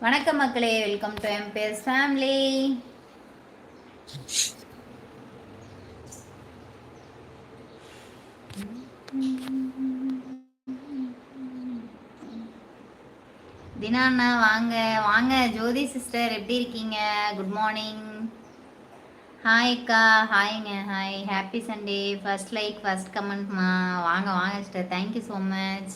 வணக்கம் மக்களே welcome to எம்பேஸ் ஃபேமிலி தினா அண்ணா வாங்க. வாங்க ஜோதி சிஸ்டர் எப்படி இருக்கீங்க? குட் மார்னிங் ஹாய் அக்கா. ஹாய்ங்க hi happy Sunday first like first கமெண்ட்மா வாங்க வாங்க sister thank you so much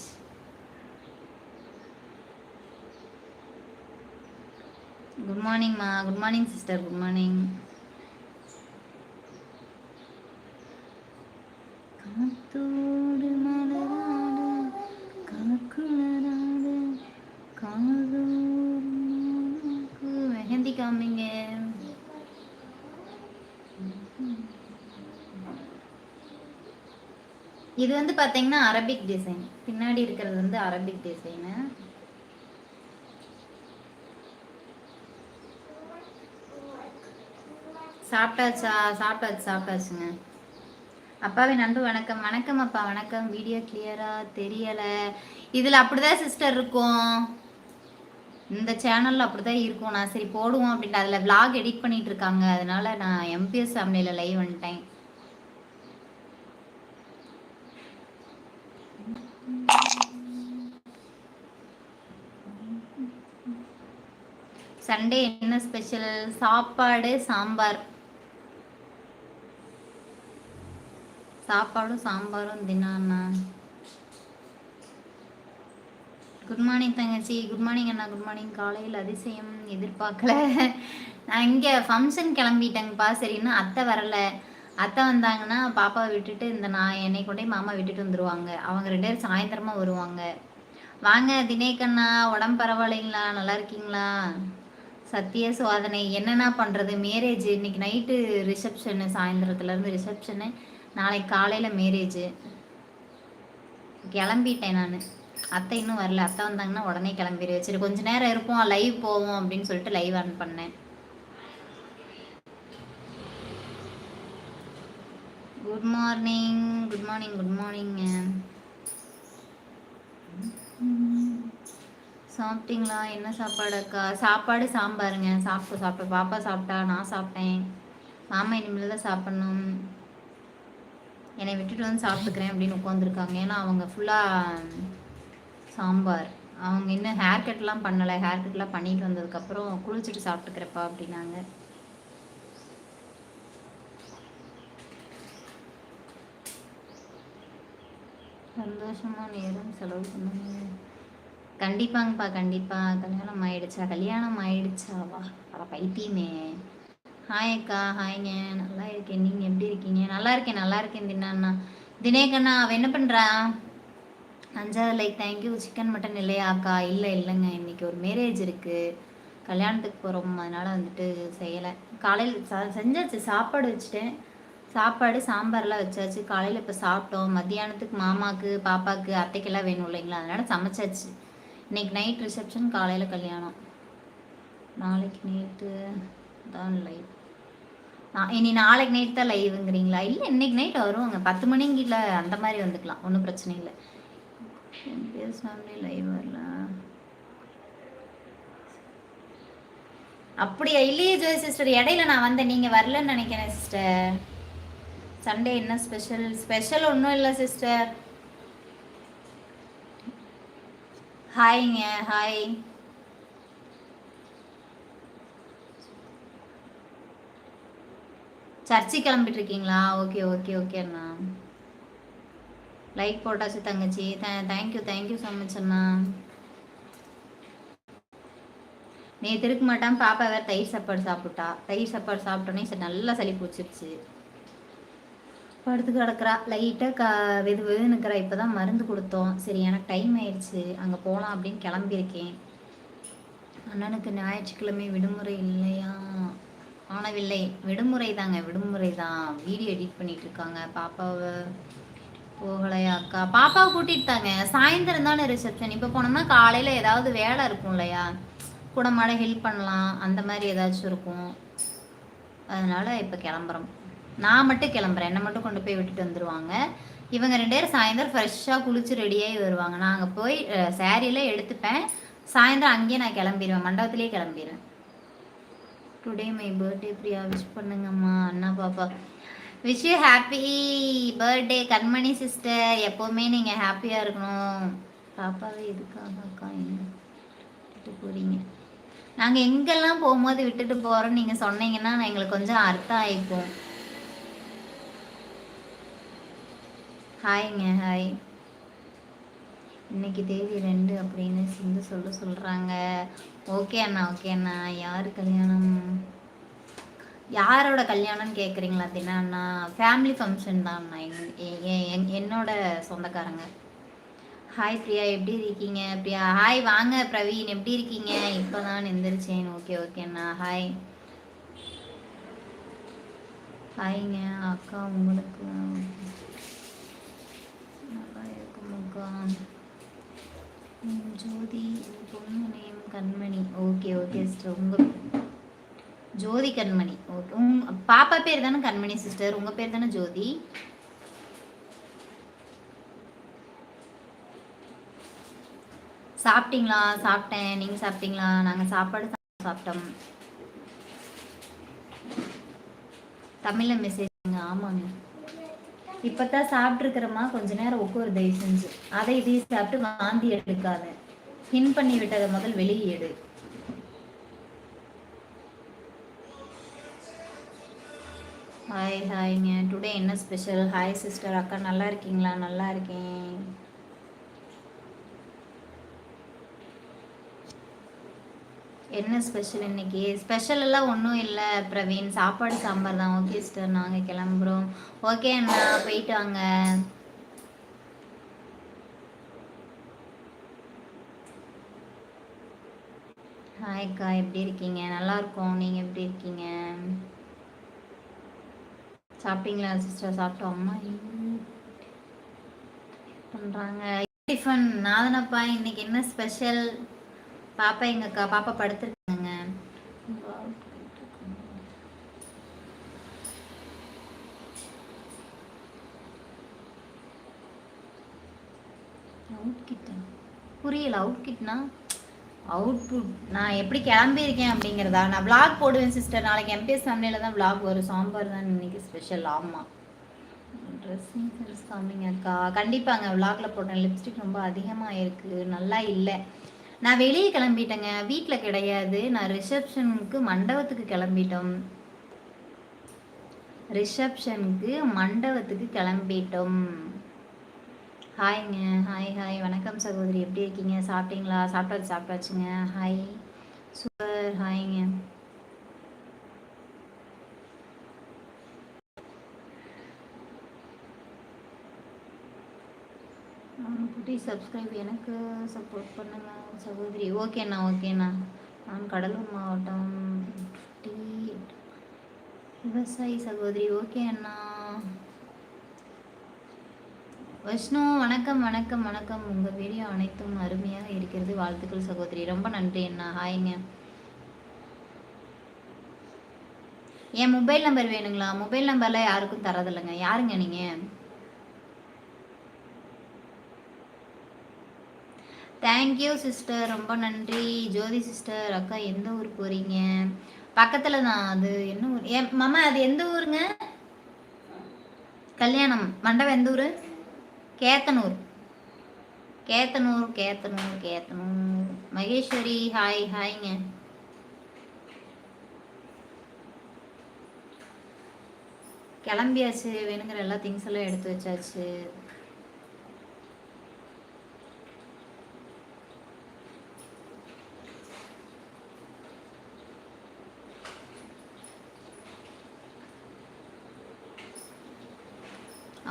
good மார்னிங்மா good morning sister good morning காத்தோடு மலராடு காக்குளராடு காதோடு மெஹந்தி காமிங்க. இது வந்து பார்த்தீங்கன்னா அரபிக் டிசைன் பின்னாடி இருக்கிறது வந்து அரபிக் டிசைனு சாப்பிட்டாச்சா? சாப்பிட்டாச்சு சாப்பிட்டாச்சுங்க. அப்பாவே நண்பு வணக்கம். வணக்கம் அப்பா வணக்கம். வீடியோ கிளியரா தெரியல. இதுல அப்படிதான் சிஸ்டர் இருக்கும். இந்த சேனல்ல அப்படிதான் இருக்கும். நான் சரி போடுவோம் அப்படின்ட்டு. அதுல விளாக் எடிட் பண்ணிட்டு இருக்காங்க. அதனால நான் எம்பிஎஸ் ஃபேமிலியில லைவ் வந்துட்டேன். சண்டே என்ன ஸ்பெஷல் சாப்பாடு சாம்பார். சாப்பாடும் சாம்பாரும் தினாண்ணா. குட் மார்னிங் தங்கச்சி. குட் மார்னிங் அண்ணா. குட் மார்னிங் காலையில் அதிசயம் எதிர்பார்க்கல. நான் இங்கே ஃபங்க்ஷன் கிளம்பிட்டேங்கப்பா. சரின்னா அத்தை வரலை. அத்தை வந்தாங்கன்னா பாப்பாவை விட்டுட்டு இந்த நான் என்னை கொண்டே மாமா விட்டுட்டு வந்துருவாங்க. அவங்க ரெண்டு பேரும் சாயந்தரமாக வருவாங்க. வாங்க தினேக்கண்ணா உடம்பு பரவாயில்லைங்களா? நல்லா இருக்கீங்களா? சத்திய சோதனை. என்னென்ன பண்ணுறது மேரேஜ் இன்னைக்கு நைட்டு ரிசப்ஷனு சாயந்தரத்துலேருந்து ரிசப்ஷனு நாளைக்கு காலையில் மேரேஜு கிளம்பிட்டேன் நான். அத்தை இன்னும் வரல. அத்தை வந்தாங்கன்னா உடனே கிளம்பிடு சரி கொஞ்ச நேரம் இருப்போம் லைவ் போவோம் அப்படின்னு சொல்லிட்டு லைவ் ஆன் பண்ணேன். Good morning good morning good மார்னிங்க சாப்பிட்டீங்களா? என்ன சாப்பாடு அக்கா? சாப்பாடு சாம்பாருங்க. சாப்பிட்டு சாப்பிட்டேன் பாப்பா சாப்பிட்டா நான் சாப்பிட்டேன். மாமா இனிமேல் தான் சாப்பிட்ணும். என்னை விட்டுட்டு வந்து சாப்பிட்டுக்கிறேன் அப்படின்னு உட்காந்துருக்காங்க ஏன்னா அவங்க ஃபுல்லாக சாம்பார். அவங்க இன்னும் ஹேர் கட்லாம் பண்ணலை. ஹேர் கட்லாம் பண்ணிட்டு வந்ததுக்கப்புறம் குளிச்சுட்டு சாப்பிட்டுக்கிறப்பா அப்படின்னாங்க. சந்தோஷமா நேரம் செலவு பண்ணுங்க. கண்டிப்பாங்கப்பா கண்டிப்பா. கல்யாணம் ஆயிடுச்சா? கல்யாணம் ஆயிடுச்சாவா? அட பைத்தியமே. ஹாய் அக்கா ஹாய்ங்க நல்லா இருக்கேன். நீங்கள் எப்படி இருக்கீங்க? நல்லா இருக்கேன் நல்லா இருக்கேன் தின்னா தினேகண்ணா அவன் என்ன பண்ணுறா அஞ்சாவது லைக் தேங்க்யூ சிக்கன் மட்டன் இல்லையா அக்கா? இல்லை இல்லைங்க. இன்றைக்கி ஒரு மேரேஜ் இருக்கு. கல்யாணத்துக்கு போகிறோம் அதனால் வந்துட்டு செய்யலை. காலையில் செஞ்சாச்சு. சாப்பாடு வச்சுட்டேன். சாப்பாடு சாம்பார்லாம் வச்சாச்சு. காலையில் இப்போ சாப்பிட்டோம். மத்தியானத்துக்கு மாமாவுக்கு பாப்பாக்கு அத்தைக்கெல்லாம் வேணும் இல்லைங்களா? அதனால் சமைச்சாச்சு. இன்னைக்கு நைட் ரிசப்ஷன் காலையில் கல்யாணம். நாளைக்கு நைட்டு தான் லைவ் நான் இனி நாளைக்கு நைட் தான் லைவுங்கிறீங்களா இல்லை இன்னைக்கு நைட் வருவாங்க. பத்து மணிக்கு இல்லை அந்த மாதிரி வந்துக்கலாம். ஒன்றும் பிரச்சனை இல்லை. லைவ் வரல அப்படியா? இல்லையே ஜோய் சிஸ்டர் இடையில நான் வந்தேன். நீங்கள் வரலன்னு நினைக்கிறேன் சிஸ்டர் சண்டே என்ன ஸ்பெஷல் ஸ்பெஷல் ஒன்றும் இல்லை சிஸ்டர் ஹாய்ங்க ஹாய் சர்ச்சு கிளம்பிட்டு இருக்கீங்களா ஓகே ஓகே ஓகே அண்ணா. லைக் போட்டாச்சு தங்கச்சி. Thank you thank you so much அண்ணா. நேற்று இருக்க மாட்டான். பாப்பா வேற தயிர் சாப்பாடு சாப்பிட்டா. தயிர் சாப்பாடு சாப்பிட்டோன்னே சரி நல்லா சளி பிடிச்சிருச்சு. படுத்து கிடக்குறா. லைட்டாக க வெது வெதுன்னுக்கிறா இப்போ தான் மருந்து கொடுத்தோம். சரி எனக்கு டைம் ஆயிடுச்சு. அங்கே போகலாம் அப்படின்னு கிளம்பியிருக்கேன். அண்ணனுக்கு ஞாயிற்றுக்கிழமை விடுமுறை இல்லையா? ஆனவில்லை விடுமுறை தாங்க விடுமுறை தான் வீடியோ எடிட் பண்ணிட்டு இருக்காங்க பாப்பாவை போகலையா அக்கா? பாப்பாவை கூட்டிட்டு தாங்க சாயந்தரம் தானே ரிசப்ஷன் இப்போ போனோம்னா காலையில் ஏதாவது வேலை இருக்கும் இல்லையா? கூட மாட ஹெல்ப் பண்ணலாம். அந்த மாதிரி ஏதாச்சும் இருக்கும். அதனால இப்போ கிளம்புறோம். நான் மட்டும் கிளம்புறேன். என்னை மட்டும் கொண்டு போய் விட்டுட்டு வந்துடுவாங்க இவங்க ரெண்டு பேரும் சாயந்தரம் ஃப்ரெஷ்ஷாக குளிச்சு ரெடியாகி வருவாங்க. நாங்கள் போய் சாரியெல்லாம் எடுத்துப்பேன். சாயந்தரம் அங்கேயே நான் கிளம்பிடுவேன் மண்டபத்திலே கிளம்பிடுவேன் today my birthday Priya wish பண்ணுங்கம்மா அண்ணா பாப்பா. Wish you happy birthday Kanmani sister எப்போவுமே நீங்கள் ஹாப்பியாக இருக்கணும். பாப்பாவே இதுக்காக அக்கா எங்க விட்டுட்டு போகிறீங்க நாங்கள் எங்கெல்லாம் போகும்போது விட்டுட்டு போகிறோம் நீங்கள் சொன்னீங்கன்னா எங்களுக்கு கொஞ்சம் அர்த்தம் ஆகிப்போம் ஹாய்ங்க ஹாய் இன்னைக்கு தேதி ரெண்டு அப்படின்னு சிந்து சொல்ல சொல்கிறாங்க ஓகே அண்ணா ஓகே அண்ணா. யார் கல்யாணம்? யாரோட கல்யாணம்னு கேட்குறீங்களா அப்படின்னா அண்ணா? ஃபேமிலி ஃபங்க்ஷன் தான் அண்ணா. என்னோட சொந்தக்காரங்க. ஹாய் பிரியா எப்படி இருக்கீங்க? பிரியா ஹாய் வாங்க பிரவீன். எப்படி இருக்கீங்க? இப்போ தான் எந்திரிச்சேன். ஓகே ஓகே அண்ணா. ஹாய் ஹாய்ங்க அக்கா உங்களுக்கு நல்லா இருக்கும் அக்கா. ஜோதி பொண்ணு நேம் கண்மணி. ஓகே ஓகே சிஸ்டர் உங்கள் ஜோதி கண்மணி. ஓகே உங் பாப்பா பேர் தானே கண்மணி சிஸ்டர் உங்கள் பேர் தானே ஜோதி? சாப்பிட்டீங்களா? சாப்பிட்டேன். நீங்கள் சாப்பிட்டீங்களா? நாங்கள் சாப்பாடு சாப்பிட்டோம். தமிழில் மெசேஜ் ஆமாங்க. இப்போ தான் சாப்பிட்ருக்கிறோமா கொஞ்ச நேரம் உட்காரு தயவு செஞ்சு. அதை இதையும் சாப்பிட்டு வாந்தி எடுக்காத. பின் பண்ணி விட்டதை முதல் வெளியே எடு ஹாய் ஹாய்ங்க டுடே என்ன ஸ்பெஷல் ஹாய் சிஸ்டர் அக்கா நல்லா இருக்கீங்களா? நல்லா இருக்கேன். என்ன ஸ்பெஷல் இன்னைக்கு? ஸ்பெஷல் எல்லாம் ஒன்றும் இல்லை பிரவீன். சாப்பாடு சாம்பார் தான். ஓகே சிஸ்டர் நாங்கள் கிளம்புறோம். ஓகே அண்ணா. போயிட்டு வாங்க. ஹாய்க்கா எப்படி இருக்கீங்க? நல்லா இருக்கோம் நீங்கள் எப்படி இருக்கீங்க? சாப்பிட்டீங்களா சிஸ்டர் சாப்பிட்டோம். அம்மா பண்ணுறாங்க டிஃபன். நாதனப்பா இன்னைக்கு என்ன ஸ்பெஷல் பாப்பா எங்கக்கா? பாப்பா படுத்துருக்காங்க. அவுட் கிட்டா புரியல அவுட் கிட்னா அவுட்புட் நான் எப்படி கிளம்பியிருக்கேன் அப்படிங்கிறதா? நான் விளாக் போடுவேன் சிஸ்டர் நாளைக்கு எம்பிஎஸ் ஃபேமிலியில் தான் விளாக் வரும். சாம்பார் தான் இன்னைக்கு ஸ்பெஷல் ஆமாம் ட்ரெஸ்ஸிங் சென்ஸ் காமிங்க அக்கா. கண்டிப்பாங்க விளாக்ல போட்டேன் லிப்ஸ்டிக் ரொம்ப அதிகமாக இருக்குது நல்லா இல்லை. நான் வெளியே கிளம்பிட்டேங்க. வீட்டில் கிடையாது. நான் ரிசப்ஷனுக்கு மண்டபத்துக்கு கிளம்பிட்டோம். ரிசப்ஷனுக்கு மண்டபத்துக்கு கிளம்பிட்டோம். ஹாய்ங்க ஹாய் ஹாய். வணக்கம் சகோதரி. எப்படி இருக்கீங்க? சாப்பிட்டீங்களா? சாப்பிட்டாச்சு சாப்பிட்டாச்சுங்க. ஹாய். சூப்பர். ஹாய்ங்க. குட்டி சப்ஸ்கிரைப் எனக்கு சப்போர்ட் பண்ணுங்க சகோதரி. ஓகேண்ணா ஓகேண்ணா நான் கடலூர் மாவட்டம் விவசாயி சகோதரி. ஓகே அண்ணா. வைஷ்ணு வணக்கம் வணக்கம் வணக்கம். உங்கள் வீடியோ அனைத்தும் அருமையாக இருக்கிறது. வாழ்த்துக்கள் சகோதரி. ரொம்ப நன்றி அண்ணா. ஹாய்ங்க. என் மொபைல் நம்பர் வேணுங்களா? மொபைல் நம்பர்லாம் யாருக்கும் தரதில்லைங்க. யாருங்க நீங்கள் தேங்க்யூ சிஸ்டர் ரொம்ப நன்றி. ஜோதி சிஸ்டர் அக்கா எந்த ஊர் போகிறீங்க பக்கத்தில் தான். அது என்ன ஊர்? ஏ மாமா அது எந்த ஊருங்க? கல்யாணம். மண்டபம் எந்த ஊர்? கேத்தனூர். கேத்தனூர் கேத்தனூர் கேத்தனூர். மகேஸ்வரி ஹாய் ஹாய்ங்க கிளம்பியாச்சு வேணுங்கிற எல்லா திங்ஸ் எல்லாம் எடுத்து வச்சாச்சு.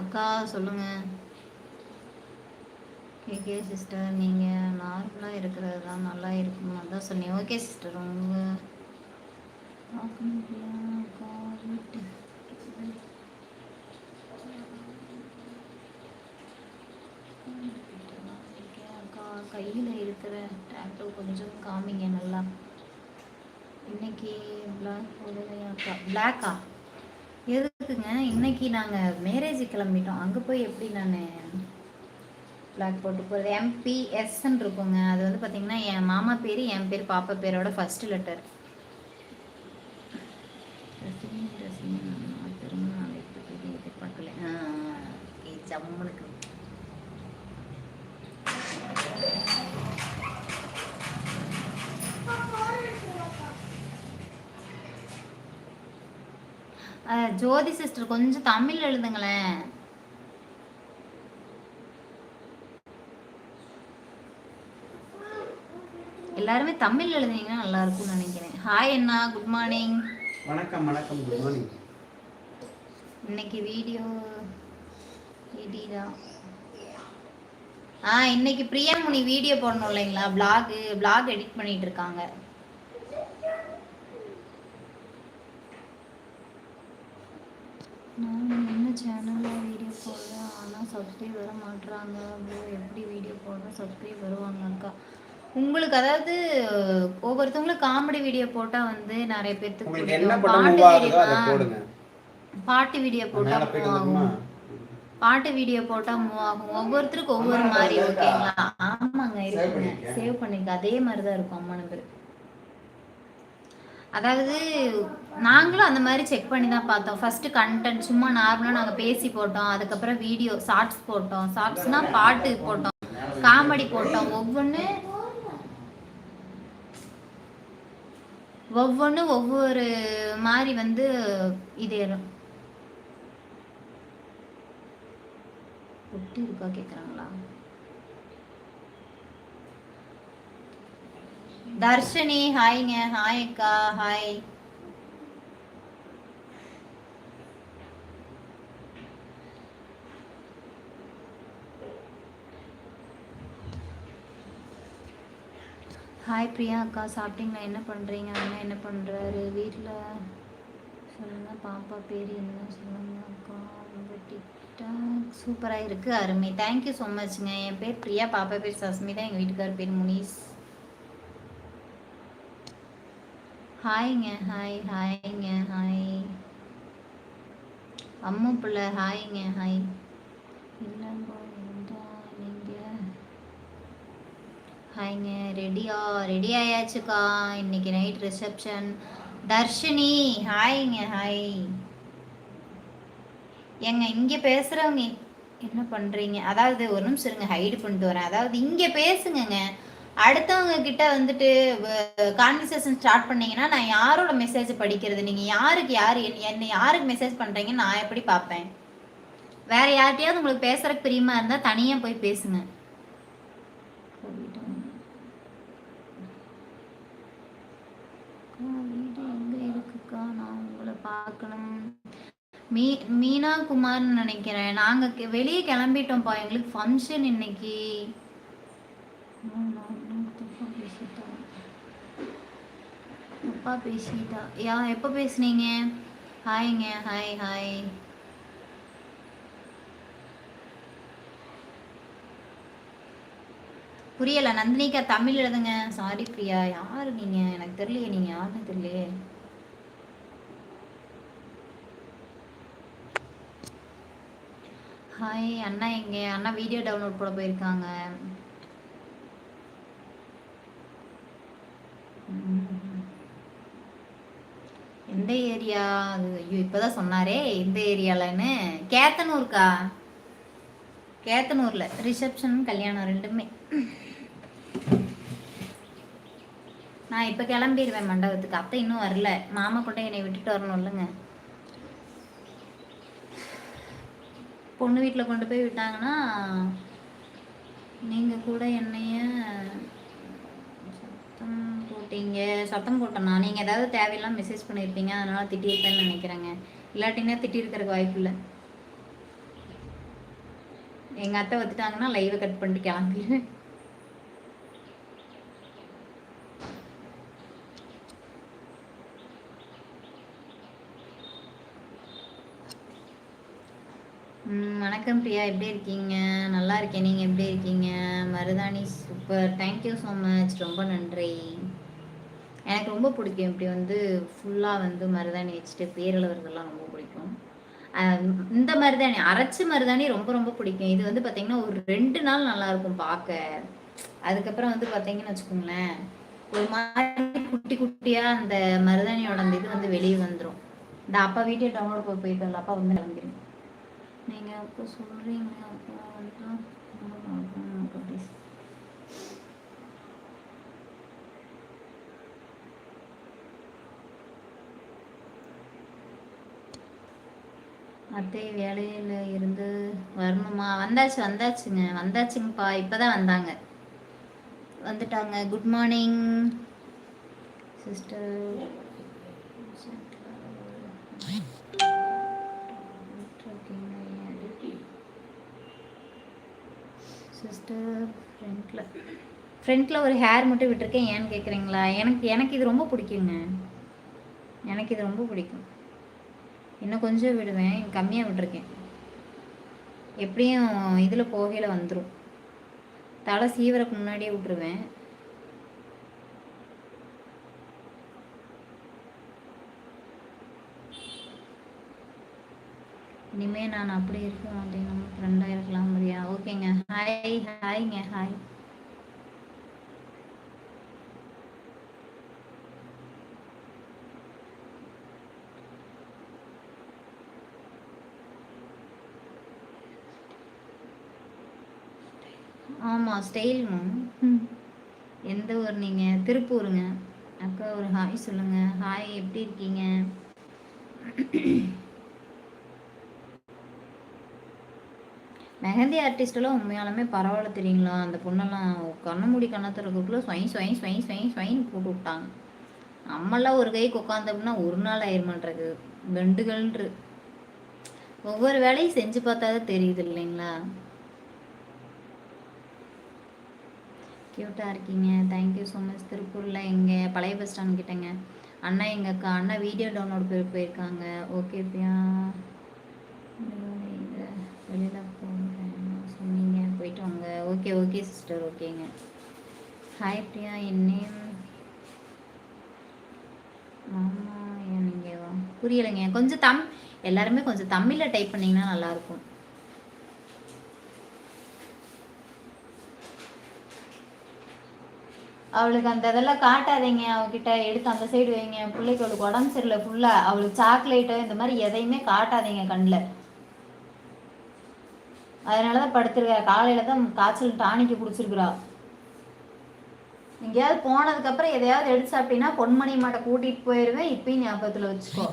அக்கா சொல்லுங்கள் ஓகே சிஸ்டர் நீங்கள் நார்மலாக இருக்கிறது தான் நல்லா இருக்கும் அதான் சொன்னீங்க. ஓகே சிஸ்டர் உங்கள் அக்கா கையில் இருக்கிற டேட்டோ கொஞ்சம் காமிங்க நல்லா. இன்னைக்கு பிளாக் போடலையாக்கா பிளாக்கா எதுக்குங்க? இன்னைக்கு நாங்கள் மேரேஜ் கிளம்பிட்டோம். அங்கே போய் எப்படி நான் பிளாக் போட்டு போகிறது எம்பிஎஸ்ன்னு இருக்குங்க. அது வந்து பார்த்தீங்கன்னா என் மாமா பேர் என் பேர் பாப்பா பேரோட ஃபர்ஸ்ட் லெட்டர் எதிர்பார்க்கல ஜம்முனுக்கு. ஜோதி சிஸ்டர் கொஞ்சம் தமிழ் எழுதுங்களேன். எல்லாருமே தமிழ் எழுதுனீங்கன்னா நல்லா இருக்கும்னு நினைக்கிறேன். ஹாய் அண்ணா குட் மார்னிங் வணக்கம் வணக்கம் குட் மார்னிங் இன்னைக்கு வீடியோ எடிடா ஆ இன்னைக்கு பிரியாமுனி வீடியோ போடணும் இல்லைங்களா? பிளாக் பிளாக் எடிட் பண்ணிட்டு இருக்காங்க. நான் என்ன சேனலில் வீடியோ போடுறேன்? ஆனால் சப்ஸ்கிரைப் வர மாட்றாங்க. ப்ரோ எப்படி வீடியோ போடுறேன்? சப்ஸ்கிரைப் வருவாங்க அக்கா. உங்களுக்கு அதாவது ஒவ்வொருத்தவங்களும் காமெடி வீடியோ போட்டால் வந்து நிறைய பேர்த்துக்கு பாட்டு பாட்டு வீடியோ போட்டா ஆகும். பாட்டு வீடியோ போட்டா மூவ் ஆகும். ஒவ்வொருத்தருக்கும் ஒவ்வொரு மாதிரி ஓகேங்களா ஆமாங்க இருக்குங்க. சேவ் பண்ணிக்க. அதே மாதிரி தான் இருக்கும் அம்மா நம்பர் அதாவது நாங்களும் அந்த மாதிரி செக் பண்ணி தான் பார்த்தோம். ஃபர்ஸ்ட் கண்டென்ட் சும்மா நார்மலாக நாங்கள் பேசி போட்டோம். அதுக்கப்புறம் வீடியோ ஷார்ட்ஸ் போட்டோம். ஷார்ட்ஸ்னா பாட்டு போட்டோம். காமெடி போட்டோம். ஒவ்வொன்று ஒவ்வொன்றும் ஒவ்வொரு மாதிரி வந்து இது ஒட்டி இருக்கா கேக்குறாங்களா? தர்ஷினி ஹாய்ங்க ஹாய் அக்கா. ஹாய் ஹாய் பிரியா அக்கா சாப்பிட்டீங்களா? என்ன பண்ணுறீங்க அண்ணன் என்ன பண்ணுறாரு வீட்டில் சொல்லுங்கள் பாப்பா பேர் என்ன சொல்லுங்கள் அக்கா. ரொம்ப டிக்டாக் சூப்பராக இருக்குது அருமை. தேங்க்யூ ஸோ மச்ங்க என் பேர் பிரியா பாப்பா பேர் சஸ்மிதா எங்கள் வீட்டுக்கார் பேர் முனீஸ். ஹாய்ங்க ஹாய் ஹாய்ங்க ஹாய் அம்மா பிள்ளை ஹாய்ங்க ஹாய் இல்லைங்க நீங்கள் ஹாய்ங்க. ரெடியா? ரெடி ஆயாச்சுக்கா. இன்னைக்கு நைட் ரிசப்ஷன் தர்ஷினி ஹாய்ங்க ஹாய். ஏங்க இங்கே பேசுகிறவங்க என்ன பண்ணுறீங்க அதாவது ஒரு நிமிஷம் இருங்க ஹைடு பண்ணிட்டு வரேன். அதாவது இங்கே பேசுங்கங்க. அடுத்தவங்க கிட்ட வந்துட்டு கான்வர்சேஷன் ஸ்டார்ட் பண்ணீங்கன்னா நான் யாரோட மெசேஜ் படிக்கிறது? நீங்கள் யாருக்கு யார் என்ன- என்ன யாருக்கு மெசேஜ் பண்ணுறீங்கன்னு நான் எப்படி பார்ப்பேன்? வேற யார்கிட்டயாவது உங்களுக்கு பேசுறதுக்கு பிரியமா இருந்தால் தனியாக போய் பேசுங்க. வீடு எங்க இருக்குக்கா? நான் உங்களை பார்க்கணும். மீ மீனா குமார்னு நினைக்கிறேன். நாங்க கெ- வெளியே கிளம்பிட்டோம்ப்பா. எங்களுக்கு ஃபங்க்ஷன் இன்னைக்கு. தப்பா தப்பா பேசிட்டா. யா எப்போ பேசுனீங்க? ஹாய்ங்க ஹாய் ஹாய் புரியல. நந்தினிக்கா தமிழ் எழுதுங்க. சாரி பிரியா. யாரு நீங்க? எனக்கு தெரியலையே. நீங்க யாருன்னு தெரியலையே. ஹாய் அண்ணா எங்க? அண்ணா வீடியோ டவுன்லோட் போட போயிருக்காங்க. எந்த ஏரியா? அது ஐயோ இப்பதான் சொன்னாரே. எந்த ஏரியாலன்னு? கேத்தனூர்க்கா? கேத்தனூர்ல. ரிசப்ஷன் கல்யாணம் ரெண்டுமே. நான் இப்போ கிளம்பிடுவேன் மண்டபத்துக்கு. அத்தை இன்னும் வரல. மாமா கூட என்னை விட்டுட்டு வரணும் இல்லைங்க. பொண்ணு வீட்டில் கொண்டு போய் விட்டாங்கன்னா நீங்கள் கூட என்னைய சத்தம் போட்டீங்க. சத்தம் போட்டேண்ணா நீங்கள் ஏதாவது தேவையில்லாம மெசேஜ் பண்ணியிருப்பீங்க அதனால் திட்டியிருப்பேன்னு நினைக்கிறேங்க. இல்லாட்டினா திட்டிருக்கிறதுக்கு வாய்ப்பு இல்லை. எங்கள் அத்தை வந்துட்டாங்கன்னா லைவை கட் பண்ணிட்டு கிளம்பிடுவேன் ம், வணக்கம் பிரியா எப்படி இருக்கீங்க? நல்லா இருக்கேன். நீங்கள் எப்படி இருக்கீங்க? மருதாணி சூப்பர் தேங்க்யூ ஸோ மச் ரொம்ப நன்றி. எனக்கு ரொம்ப பிடிக்கும் இப்படி வந்து ஃபுல்லாக வந்து மருதாணி வச்சுட்டு பேரளவர்கள்லாம் ரொம்ப பிடிக்கும். இந்த மருதாணி அரைச்ச மருதாணி ரொம்ப ரொம்ப பிடிக்கும். இது வந்து பார்த்தீங்கன்னா ஒரு ரெண்டு நாள் நல்லா இருக்கும் பார்க்க அதுக்கப்புறம் வந்து பார்த்தீங்கன்னு வச்சுக்கோங்களேன் ஒரு மாதிரி குட்டி குட்டியா அந்த மருதாணியோட அந்த இது வந்து வெளியே வந்துடும் இந்த அப்பா வீட்டே டவுன்லோட் போய் போயிட்டு அப்பா வந்து கிளம்பிடும் நீங்கள் அப்போ சொல்கிறீங்க அப்போ வந்து please. அத்தை வேலையில இருந்து வரணுமா? வந்தாச்சு வந்தாச்சுங்க. வந்தாச்சுங்கப்பா. இப்பதான் வந்தாங்க. வந்துட்டாங்க. குட் மார்னிங் சிஸ்டர் சிஸ்டர் ஃப்ரண்ட்டில் ஒரு ஹேர் மட்டும் விட்டுருக்கேன். ஏன்னு கேட்குறீங்களா எனக்கு எனக்கு இது ரொம்ப பிடிக்குங்க. எனக்கு இது ரொம்ப பிடிக்கும். இன்னும் கொஞ்சம் விடுவேன். கம்மியாக விட்டுருக்கேன். எப்படியும் இதில் போகையில் வந்துடும் தலை சீவரக்கு முன்னாடியே விட்டுருவேன். இனிமே நான் அப்படி இருக்க மாட்டேன் நம்ம ஃப்ரெண்டாக இருக்கலாம் முடியா ஓகேங்க. ஹாய் ஹாய்ங்க ஹாய் ஆமாம் ஸ்டைல் மேம் எந்த ஊர் நீங்கள் திருப்பூருங்க. அக்கா ஒரு ஹாய் சொல்லுங்கள் ஹாய் எப்படி இருக்கீங்க? மெஹந்தி ஆர்டிஸ்டெல்லாம் உண்மையாலுமே பரவாயில்ல தெரியுங்களா? அந்த பொண்ணெல்லாம் கண்ண மூடி கண்ணை திறக்கக்குள்ளே ஸ்வை ஸ்வை ஸ்வை போட்டு விட்டாங்க. நம்மளாம் ஒரு கைக்கு உட்காந்தோம்னா ஒரு நாள் ஆயிருமான்றது. வெண்டுகள்ன்று ஒவ்வொரு வேலையும் செஞ்சு பார்த்தா தான் தெரியுது இல்லைங்களா? க்யூட்டாக இருக்கீங்க. தேங்க்யூ ஸோ மச் திருப்பூரில் எங்கே பழைய பஸ் ஸ்டாண்ட் கிட்டேங்க. அண்ணா எங்கள் அக்கா அண்ணா வீடியோ டவுன்லோட் போய் போயிருக்காங்க. ஓகே பிரியா. வெளியில் போயிட்டு வாங்க ஓகே ஓகே சிஸ்டர் ஓகேங்க ஹாய் பிரியா என்னையும் ஆமா மாமா நீங்கள் புரியலைங்க. கொஞ்சம் தம் எல்லாருமே கொஞ்சம் தமிழில் டைப் பண்ணிங்கன்னா நல்லாயிருக்கும் அவளுக்கு அந்த இதெல்லாம் காட்டாதீங்க. அவகிட்ட எடுத்து அந்த சைடு வைங்க. பிள்ளைக்கு அவளுக்கு உடம்பு சரியில்லை ஃபுல்லாக அவளுக்கு சாக்லேட்டு இந்த மாதிரி எதையுமே காட்டாதீங்க கண்ணில். அதனால தான் படுத்திருக்கா காலையில் தான் காய்ச்சல் டானிக்கு குடிச்சிருக்கிறா. எங்கேயாவது போனதுக்கப்புறம் எதையாவது எடுத்து சாப்பிட்டீங்கன்னா பொன்மணி மாட்டை கூட்டிகிட்டு போயிடுவேன் இப்பயும் ஞாபகத்தில் வச்சுக்கோ.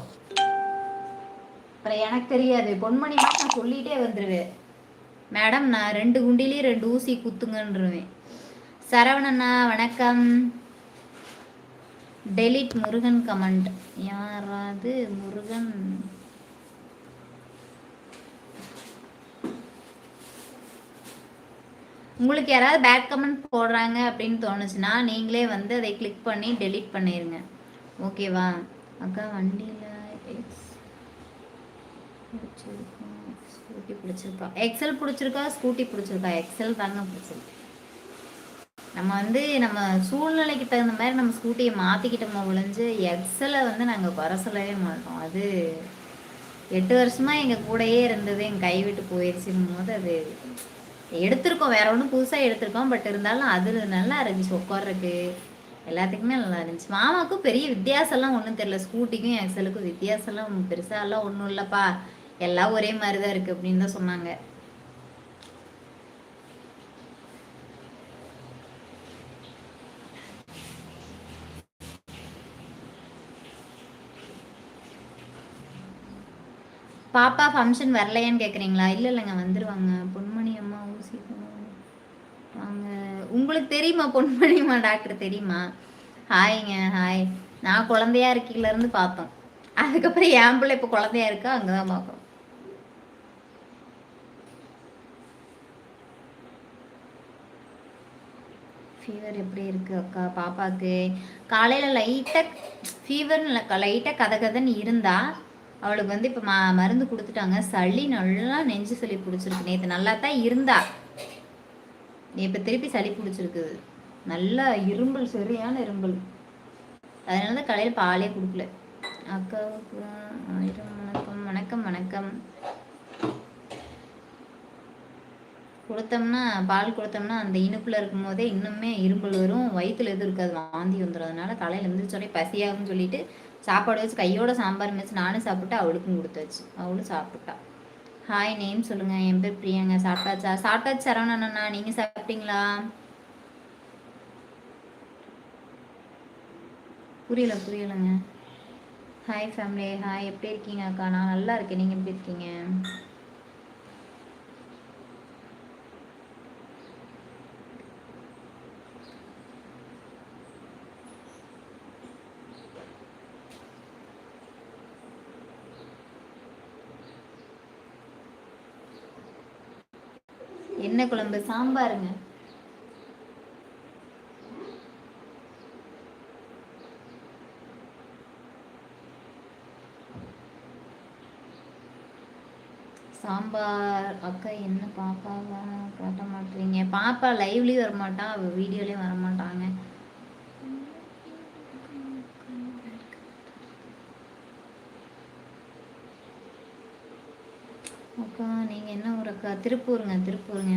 அப்புறம் எனக்கு தெரியாது. பொன்மணி மாட்டை நான் சொல்லிகிட்டே வந்துடுவேன் மேடம் நான் ரெண்டு குண்டிலையும் ரெண்டு ஊசி குத்துங்கன்றுவேன். சரவணண்ணா வணக்கம். Delete Murugan comment. யாராவது முருகன்? உங்களுக்கு யாராவது பேட் கமெண்ட் போடுறாங்க அப்படின்னு தோணுச்சுன்னா நீங்களே வந்து அதை கிளிக் பண்ணி டெலீட் பண்ணிடுங்க ஓகேவா அக்கா வண்டியில் எக்ஸ் பிடிச்சிருக்கா? ஸ்கூட்டி பிடிச்சிருக்கா? எக்ஸல் பிடிச்சிருக்கா? ஸ்கூட்டி பிடிச்சிருக்கா? எக்ஸல் தாங்க பிடிச்சிருக்கு. நம்ம வந்து நம்ம சூழ்நிலைக்கு தகுந்த மாதிரி நம்ம ஸ்கூட்டியை மாற்றிக்கிட்டோமோ ஒழிஞ்சு எக்ஸலை வந்து நாங்கள் குறை சொல்லவே மாட்டோம். அது எட்டு வருஷமா எங்கள் கூடயே இருந்தது எங்கள் கை விட்டு போயிடுச்சுங்கும் போது அது எடுத்திருக்கோம் வேற ஒன்றும் புதுசாக எடுத்திருக்கோம் பட் இருந்தாலும் அது நல்லா இருந்துச்சு உட்கார்றதுக்கு. எல்லாத்துக்குமே நல்லா இருந்துச்சு. மாமாவுக்கும் பெரிய வித்தியாசம்லாம் ஒன்றும் தெரியல. ஸ்கூட்டிக்கும் எக்ஸலுக்கும் வித்தியாசம்லாம் பெருசாலாம் ஒன்றும் இல்லைப்பா. எல்லாம் ஒரே மாதிரி தான் இருக்குது அப்படின்னு தான் சொன்னாங்க. பாப்பா ஃபங்க்ஷன் வரலையான்னு கேட்குறீங்களா இல்லை இல்லைங்க வந்துடுவாங்க பொன்மணி அம்மா ஊசி வாங்க உங்களுக்கு தெரியுமா? பொன்மணி அம்மா டாக்டர் தெரியுமா? ஹாய்ங்க ஹாய். நான் குழந்தையா இருக்கையில இருந்து பார்த்தோம். அதுக்கப்புறம் என் பிள்ளை இப்போ குழந்தையா இருக்கா? அங்கே தான் பார்க்குறோம் ஃபீவர் எப்படி இருக்கு அக்கா பாப்பாக்கு? காலையில் லைட்டாக ஃபீவர் லைட்டாக கதை கதைன்னு இருந்தா அவளுக்கு வந்து இப்போ ம மருந்து கொடுத்துட்டாங்க. சளி நல்லா நெஞ்சு சளி பிடிச்சிருக்கு. நேற்று நல்லா தான் இருந்தா இப்போ திருப்பி சளி பிடிச்சிருக்குது. நல்லா இரும்பல் சரியான இரும்பல். அதனால தான் காலையில் பாலே கொடுக்கல. அக்காவுக்கு ஆயிரம் வணக்கம் வணக்கம் வணக்கம். கொடுத்தோம்னா பால் கொடுத்தோம்னா அந்த இனிப்புல இருக்கும் போதே இன்னுமே இரும்பல் வரும். வயிற்றுல எதுவும் இருக்காது. வாந்தி வந்துடும் அதனால காலையில் எழுந்திரிச்சோடனே பசியாகும்னு சொல்லிட்டு சாப்பாடு வச்சு கையோட சாம்பார் வச்சு நானும் சாப்பிட்டு அவளுக்கும் கொடுத்தாச்சு. அவளும் சாப்பிட்டா. ஹாய் நேம் சொல்லுங்க. என் பேர் பிரியாங்க. சாப்பிட்டாச்சா? சாப்பிட்டாச்சு சரவணண்ணா நீங்க சாப்பிட்டீங்களா? புரியல புரியலங்க. ஹாய் ஃபேமிலி ஹாய் எப்படி இருக்கீங்க அக்கா? நான் நல்லா இருக்கேன். நீங்கள் எப்படி இருக்கீங்க? என்ன குழம்பு? சாம்பாருங்க. சாம்பார். அக்கா என்ன பாப்பாவா? காட்ட மாட்டீங்க பாப்பா லைவ்லயும் வர மாட்டான் அவ வீடியோலயும் வர மாட்டாங்க அக்கா இருக்கா? திருப்பூருங்க திருப்பூருங்க.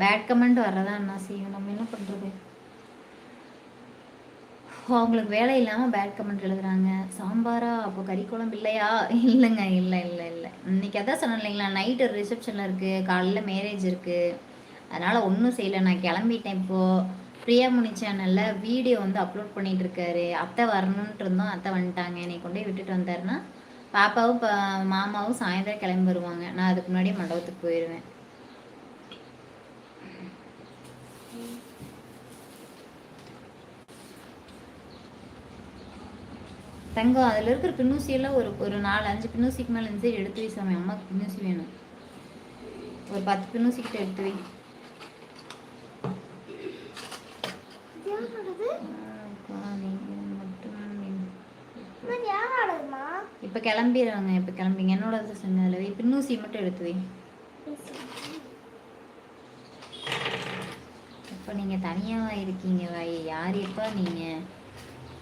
பேட் கமெண்ட் வர்றதா என்ன செய்யும்? நம்ம என்ன பண்ணுறது அவங்களுக்கு வேலை இல்லாமல் பேட் கமெண்ட் எழுதுறாங்க. சாம்பாரா? அப்போ கறி குழம்பு இல்லையா? இல்லைங்க இல்லை இல்லை இல்லை. இன்னைக்கு அதான் சொன்னேன் இல்லைங்களா? நைட்டு ரிசப்ஷனில் இருக்குது காலையில் மேரேஜ் இருக்குது அதனால் ஒன்றும் செய்யலை. நான் கிளம்பிட்டேன் இப்போது பிரியாமணி சேனலில் வீடியோ வந்து அப்லோட் பண்ணிகிட்டு இருக்காரு. அத்தை வரணுன்ட்டு இருந்தோம். அத்தை வந்துட்டாங்க. என்னை கொண்டு போய் விட்டுட்டு வந்தாருன்னா பாப்பாவும் மாமாவும் சாயந்தரம் கிளம்பி வருவாங்க. நான் அதுக்கு முன்னாடியே மண்டபத்துக்கு போயிடுவேன் தங்கம் அதில் இருக்கிற பின்னூசியெல்லாம் ஒரு ஒரு நாலு அஞ்சு பின்னூசிக்கு மேலே இருந்து எடுத்து வை சாமி. அம்மாவுக்கு பின்னூசி வேணும். ஒரு பத்து பின்னூசி கிட்ட எடுத்து வை. இப்ப கிளம்பிடுவாங்க இப்ப கிளம்பிங்க. என்னோட சொன்னதுல வை. பின்னூசி மட்டும் எடுத்து வை. இப்ப நீங்க தனியாவா இருக்கீங்க வாய்? யார் எப்ப நீங்க?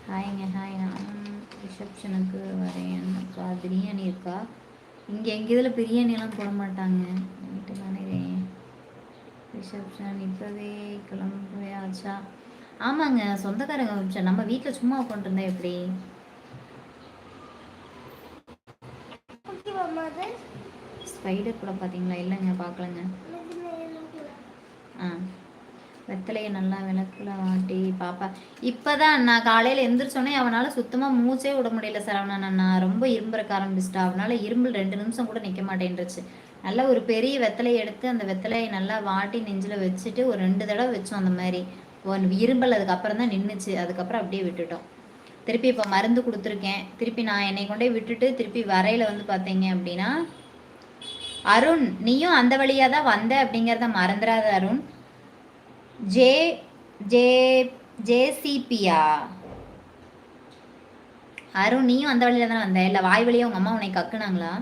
ஹாய்ங்க ஹாய். நான் ரிசப்ஷனுக்கு வரேன். அக்கா பிரியாணி இருக்கா? இங்க எங்க இதுல பிரியாணி எல்லாம் போட மாட்டாங்க. நைட்டு தானே ரிசப்ஷன் இப்பவே ஆச்சா ஆமாங்க சொந்தக்காரங்க நம்ம வீட்டில் சும்மா உட்காந்துருந்தா எப்படி? ஸ்பைடர் கூட பார்த்தீங்களா? இல்லைங்க பார்க்கலங்க. ஆ. வெத்தலையை நல்லா விளக்குல வாட்டி பாப்பா. இப்போதான் நான் காலையில் எந்திரிச்சோன்னே அவனால் சுத்தமாக மூச்சே விட முடியல சரவணன் அண்ணா ரொம்ப இரும்புறக்க ஆரம்பிச்சிட்டா. அவனால் இரும்பல் ரெண்டு நிமிஷம் கூட நிற்க மாட்டேன்ருச்சு நல்லா ஒரு பெரிய வெத்தலையை எடுத்து அந்த வெத்தலையை நல்லா வாட்டி நெஞ்சில் வச்சுட்டு ஒரு ரெண்டு தடவை வச்சோம் அந்த மாதிரி. ஒன் இரும்பல் அதுக்கப்புறம் தான் நின்றுச்சு அதுக்கப்புறம் அப்படியே விட்டுட்டோம். திருப்பி இப்போ மருந்து கொடுத்துருக்கேன். திருப்பி நான் என்னை கொண்டே விட்டுட்டு திருப்பி வரையில வந்து பார்த்தீங்க அப்படின்னா அருண் நீயும் அந்த வழியா தான் வந்த அப்படிங்கிறத மறந்துடாத அருண். ஜே ஜே ஜேசிபியா அருண் நீயும் அந்த வழியில தானே வந்த? இல்லை வாய் வழியா உங்க அம்மா உன்னை கக்குனாங்களா?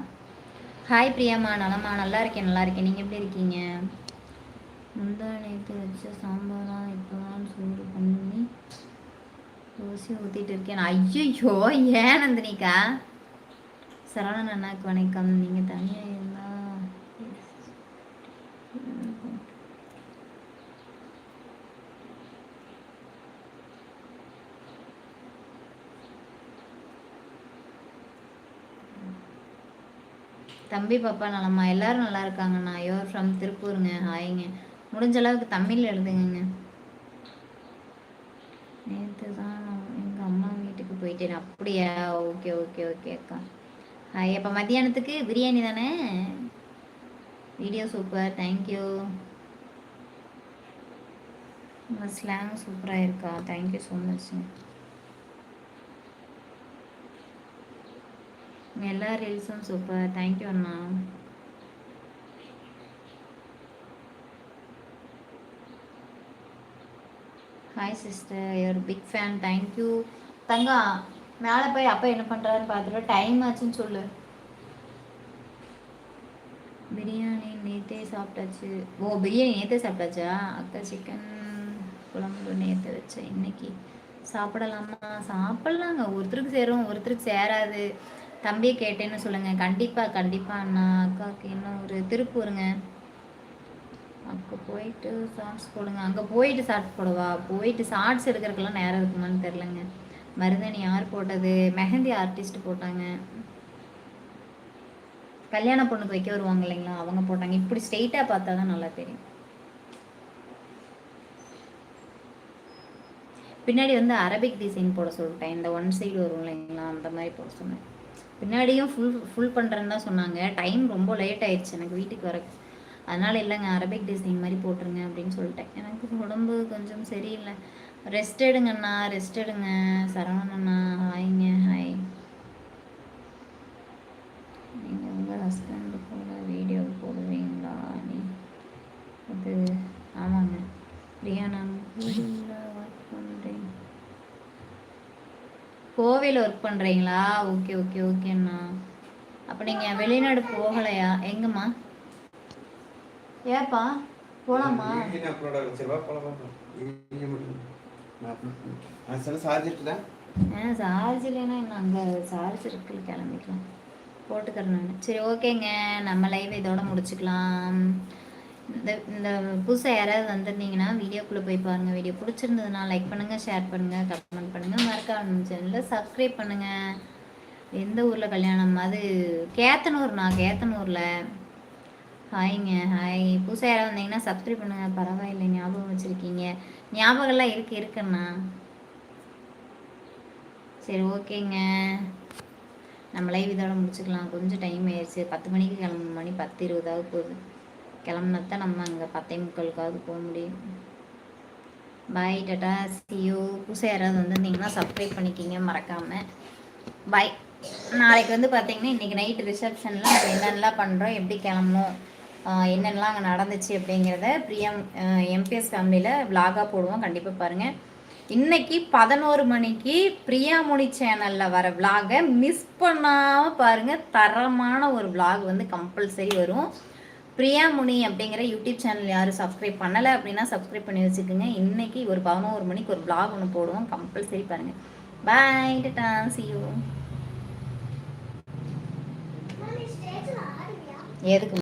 ஹாய் பிரியாமா நலமா நல்லா இருக்கேன் நல்லா இருக்கேன். நீங்க எப்படி இருக்கீங்க? முந்தா நேற்று வச்ச சாம்பாரா இப்போதான் சூடு பண்ணி. தோசை ஊற்றிட்டு இருக்கேன். ஐயோ ஏன் நந்தினிக்கா? சரவணன் அண்ணாக்கு வணக்கம். நீங்கள் தனியாக இருந்தா. தம்பி பாப்பா நலமா? எல்லாரும் நல்லா இருக்காங்கண்ணா. Your from திருப்பூருங்க. ஆயிங்க முடிஞ்ச அளவுக்கு தமிழில் எழுதுங்கங்க. நேற்று தான் எங்கள் அம்மா வீட்டுக்கு போயிட்டேன். அப்படியா? ஓகே ஓகே ஓகே அக்கா. இப்போ மத்தியானத்துக்கு பிரியாணி தானே? வீடியோ சூப்பர் தேங்க்யூ உங்கள் ஸ்லாங் சூப்பராக இருக்கா? தேங்க்யூ ஸோ மச்ங்க எல்லா ரீல்ஸும் super thank you Anna. Hi sister your big fan thank you தங்கா மேலே போய் அப்பா என்ன பண்ணுறாருன்னு பார்த்துட்டு டைம் ஆச்சுன்னு சொல்லு. பிரியாணி நேற்றே சாப்பிட்டாச்சு. ஓ பிரியாணி நேற்றே சாப்பிட்டாச்சா? அக்கா சிக்கன் குழம்பு நேற்று வச்சேன் இன்னைக்கு. சாப்பிடலாமா? சாப்பிட்லாங்க. ஒருத்தருக்கு சேரும் ஒருத்தருக்கு சேராது. தம்பியை கேட்டேன்னு சொல்லுங்கள் கண்டிப்பாக கண்டிப்பாக அண்ணா அக்காவுக்கு இன்னும் ஒரு திருப்பூருங்க அங்கே போயிட்டு ஷார்ட்ஸ் போடுங்க. அங்கே போயிட்டு ஷார்ட்ஸ் போடவா? போயிட்டு ஷார்ட்ஸ் எடுக்கிறதுக்கெல்லாம் நேரம் இருக்குமான்னு தெரிலங்க மருந்தணி யார் போட்டது? மெஹந்தி ஆர்டிஸ்ட் போட்டாங்க. கல்யாண பொண்ணுக்கு வைக்க வருவாங்க இல்லைங்களா? அவங்க போட்டாங்க. இப்படி ஸ்ட்ரெயிட்டாக பார்த்தா தான் நல்லா தெரியும். பின்னாடி வந்து அரபிக் டிசைன் போட சொல்லிட்டேன். இந்த ஒன் சைடு வரும் இல்லைங்களா? அந்த மாதிரி போட சொன்னேன். பின்னாடியும் ஃபுல் ஃபுல் பண்ணுறேன்னு தான் சொன்னாங்க. டைம் ரொம்ப லேட் ஆயிடுச்சு. எனக்கு வீட்டுக்கு வர அதனால இல்லைங்க அரபிக் டிசைன் மாதிரி போட்டுருங்க அப்படின்னு சொல்லிட்டேன். எனக்கு உடம்பு கொஞ்சம் சரியில்லை. ரெஸ்ட் எடுங்கண்ணா ரெஸ்ட் எடுங்க. சரவணண்ணா ஹாய்ங்க ஹாய் நீங்கள் உங்கள் ஹஸ்பண்ட் கூட வீடியோ போடுவீங்களா நீ அது ஆமாங்க. பிரியா நான் ஒர்க் பண்ணுறேன் கோவையில் ஒர்க் பண்ணுறீங்களா ஓகே ஓகே ஓகேண்ணா அப்போ நீங்கள் வெளிநாடு போகலையா? எங்கம்மா? ஏப்பா போகலாமா வீடியோ அப்லோட் ஆகும் சரி வா போலாம்? வீடியோ மட்டும். நான் சில சார்ஜ் இருக்குதா? ஆ சார்ஜ் இல்லைன்னா இன்னும் அங்கே சார்ஜ் இருக்குல்ல கிளம்பிக்கலாம். போட்டுக்கிறேன் நான். சரி ஓகேங்க. நம்ம லைவ் இதோட முடிச்சுக்கலாம். இந்த இந்த புதுசாக யாராவது வந்திருந்தீங்கன்னா வீடியோக்குள்ளே போய் பாருங்கள் வீடியோ பிடிச்சிருந்ததுன்னா லைக் பண்ணுங்கள் ஷேர் பண்ணுங்கள் கமெண்ட் பண்ணுங்கள் மறக்காம சேனலில் சப்ஸ்கிரைப் பண்ணுங்கள் எந்த ஊரில் கல்யாணம்? அது கேத்தனூர்ண்ணா கேத்தனூரில். ஹாய்ங்க ஹாய். புதுசாக யாராவது வந்தீங்கன்னா சப்ஸ்கிரைப் பண்ணுங்கள் பரவாயில்லை ஞாபகம் வச்சுருக்கீங்க. ஞாபகம்லாம் இருக்கு இருக்குண்ணா. சரி ஓகேங்க. நம்ம லைவ் இதோட முடிச்சுக்கலாம். கொஞ்சம் டைம் ஆயிடுச்சு பத்து மணிக்கு கிளம்பு மணி பத்து இருபதாவது போகுது. கிளம்புனா தான் நம்ம அங்கே பத்தே முக்காலுக்காவது போக முடியும். பாய் டாட்டா சியூ புதுசாக யாராவது வந்திருந்தீங்கன்னா சப்ஸ்கிரைப் பண்ணிக்கிங்க. மறக்காமல் பாய் நாளைக்கு வந்து பார்த்தீங்கன்னா இன்றைக்கி நைட் ரிசப்ஷனில் நம்ம என்னென்னலாம் பண்ணுறோம் எப்படி கிளம்பணும் என்னென்னலாம் அங்கே நடந்துச்சு அப்படிங்கிறத பிரியம் எம்பிஎஸ் ஃபேமிலியில் விலாகாக போடுவோம். கண்டிப்பாக பாருங்கள் இன்னைக்கு பதினோரு மணிக்கு பிரியாமொழி சேனலில் வர விலாகை மிஸ் பண்ணாமல் பாருங்கள் தரமான ஒரு விலாக் வந்து கம்பல்சரி வரும். பிரியாமுனி அப்படிங்கிற யூடியூப் சேனல் யாரும் சப்ஸ்கிரைப் பண்ணலை அப்படின்னா சப்ஸ்கிரைப் பண்ணி வச்சுக்கோங்க. இன்னைக்கு ஒரு பதினோரு மணிக்கு ஒரு vlog ஒன்று போடுவோம். கம்பல்சரி பாருங்கள் பாய் டாடா. See you. எதுக்கு